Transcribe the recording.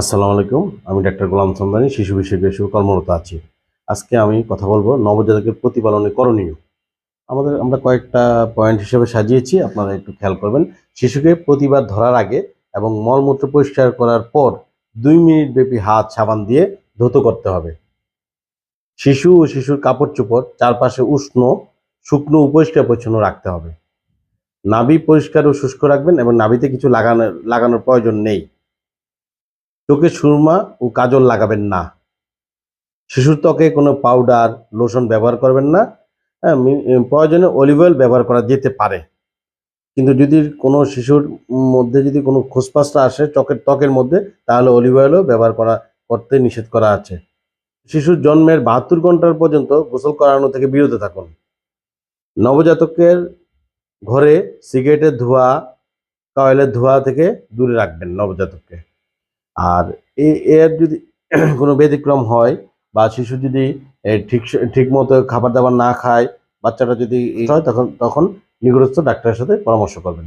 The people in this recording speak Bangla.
আসসালামু আলাইকুম, আমি ডাক্তার গোলাম সন্দানী শিশু বিষয়ক হিসেবে কর্মরত আছি। আজকে আমি কথা বলব নবজাতকের প্রতিপালনে করণীয়। আমাদের, আমরা কয়েকটা পয়েন্ট হিসেবে সাজিয়েছি, আপনারা একটু খেয়াল করবেন। শিশুকে প্রতিবার ধরার আগে এবং মলমূত্র পরিষ্কার করার পর দুই মিনিট ব্যাপী হাত সাবান দিয়ে ধৌত করতে হবে। শিশু ও শিশুর কাপড় চোপড় চারপাশে উষ্ণ, শুকনো, উপরিষ্কার পরিচ্ছন্ন রাখতে হবে। নাভি পরিষ্কার ও শুষ্ক রাখবেন এবং নাভিতে কিছু লাগানো, লাগানোর প্রয়োজন নেই। চোখে সুরমা ও কাজল লাগাবেন না। শিশুর ত্বকে কোনো পাউডার লোশন ব্যবহার করবেন না। হ্যাঁ প্রয়োজনে অলিভ অয়েল ব্যবহার করা যেতে পারে। কিন্তু যদি কোনো শিশুর মধ্যে যদি কোনো খোসপাসটা আসে চোখের ত্বকের মধ্যে, তাহলে অলিভ অয়েলও ব্যবহার করা, করতে নিষেধ করা আছে। শিশুর জন্মের বাহাত্তর ঘণ্টার পর্যন্ত গোসল করানো থেকে বিরত থাকুন। নবজাতকের ঘরে সিগারেটের ধোঁয়া কয়েলের ধোঁয়া থেকে দূরে রাখবেন নবজাতককে। আর এর যদি কোনো ব্যতিক্রম হয় বা শিশু যদি ঠিক ঠিক মতো খাবার দাবার না খায়, বাচ্চাটা যদি হয়, তখন তখন নিকটস্থ ডাক্তারের সাথে পরামর্শ করবেন।